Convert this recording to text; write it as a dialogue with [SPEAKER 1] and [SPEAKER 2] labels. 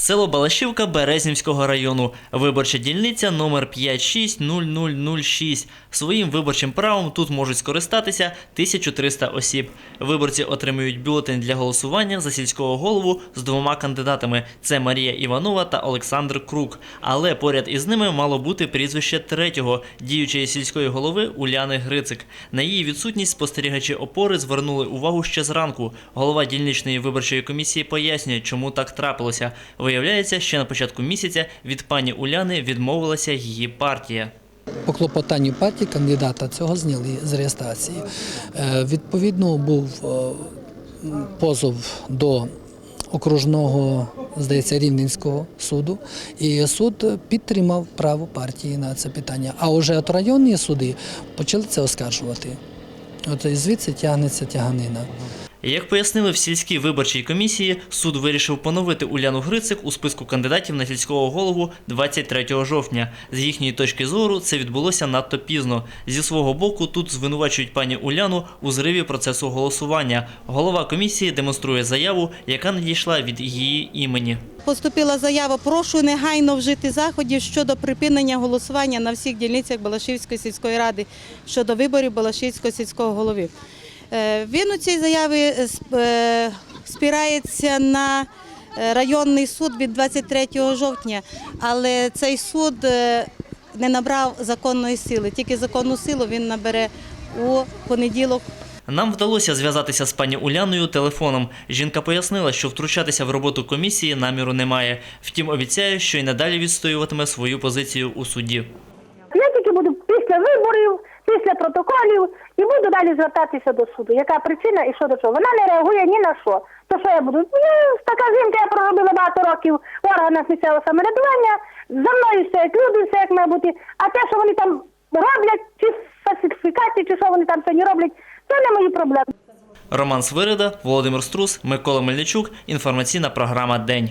[SPEAKER 1] Село Балашівка Березнівського району. Виборча дільниця номер 560006. Своїм виборчим правом тут можуть скористатися 1300 осіб. Виборці отримують бюлетень для голосування за сільського голову з двома кандидатами: це Марія Іванова та Олександр Крук. Але поряд із ними мало бути прізвище третього діючої сільської голови Уляни Грицик. На її відсутність спостерігачі опори звернули увагу ще зранку. Голова дільничної виборчої комісії пояснює, чому так трапилося. Виявляється, ще на початку місяця від пані Уляни відмовилася її партія.
[SPEAKER 2] По клопотанню партії кандидата цього зняли з реєстрації. Е, Відповідно, був е, позов до окружного, здається, Рівненського суду, і суд підтримав право партії на це питання. А вже от районні суди почали це оскаржувати. От звідси тягнеться тяганина.
[SPEAKER 1] Як пояснили в сільській виборчій комісії, суд вирішив поновити Уляну Грицик у списку кандидатів на сільського голову 23 жовтня. З їхньої точки зору це відбулося надто пізно. Зі свого боку тут звинувачують пані Уляну у зриві процесу голосування. Голова комісії демонструє заяву, яка надійшла від її імені.
[SPEAKER 3] Поступила заява. Прошу негайно вжити заходів щодо припинення голосування на всіх дільницях Балашівської сільської ради щодо виборів Балашівського сільського голови. Е, Він у цій заяві е, спирається на е, районний суд від 23 жовтня, але цей суд не набрав законної сили. Тільки законну силу він набере у понеділок
[SPEAKER 1] Нам вдалося зв'язатися з пані Уляною телефоном. Жінка пояснила, що втручатися в роботу комісії наміру немає. Втім, обіцяє, що й надалі відстоюватиме свою позицію у суді.
[SPEAKER 4] Після виборів, після протоколів і буду далі звертатися до суду. Яка причина і що до чого? Вона не реагує ні на що. То що я буду? Ну, така жінка, я проробила багато років в органах місцевого самоврядування. За мною стоять люди, все як має бути. А те, що вони там роблять, чи фальсифікації, чи що вони там сьогодні роблять, це не мої проблеми.
[SPEAKER 1] Роман Свирида, Володимир Струс, Микола Мельничук. Інформаційна програма День.